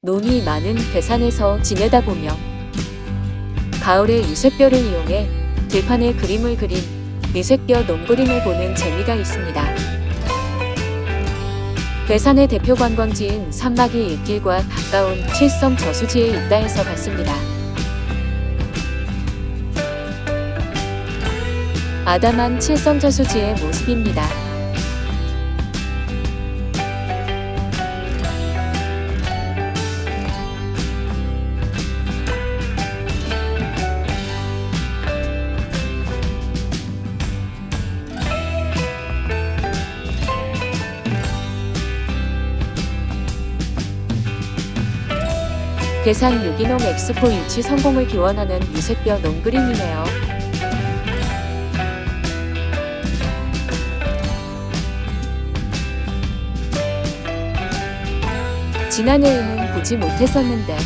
논이 많은 괴산에서 지내다 보며 가을에 유색뼈를 이용해 들판에 그림을 그린 유색뼈 논그림을 보는 재미가 있습니다. 괴산의 대표 관광지인 산막이 일길과 가까운 칠성 저수지에 있다 해서 갔습니다. 아담한 칠성 저수지의 모습입니다. 괴산 유기농 엑스포 유치 성공을 기원하는 유색뼈 논그림이네요. 지난해에는 보지 못했었는데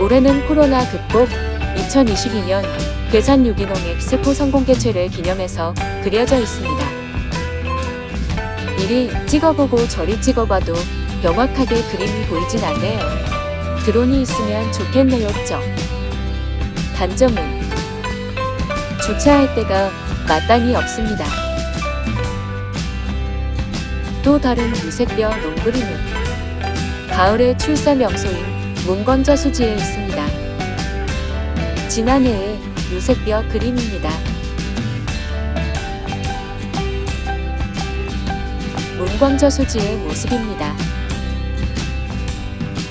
올해는 코로나 극복 2022년 괴산 유기농 엑스포 성공 개최를 기념해서 그려져 있습니다. 이리 찍어보고 저리 찍어봐도 명확하게 그림이 보이진 않네요. 드론이 있으면 좋겠네요, 죠 단점은 주차할 데가 마땅히 없습니다. 또 다른 유색뼈 농그림은 가을의 출사 명소인 문건저수지에 있습니다. 지난해의 유색뼈 그림입니다. 문광저수지의 모습입니다.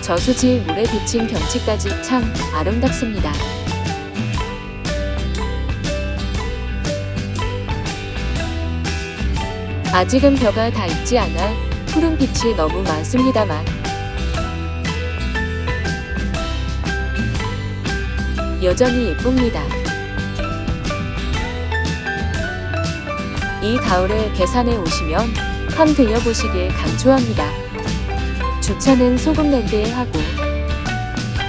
저수지 물에 비친 경치까지 참 아름답습니다. 아직은 벼가 다 익지 않아 푸른 빛이 너무 많습니다만 여전히 예쁩니다. 이 가을에 계산에 오시면 한 들려보시길 강추합니다. 주차는 소금랜드에 하고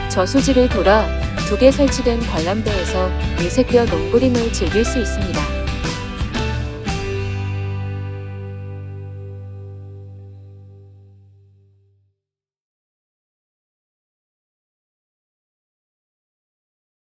저수지를 돌아 두 개 설치된 관람대에서 유색뼈 농그림을 즐길 수 있습니다.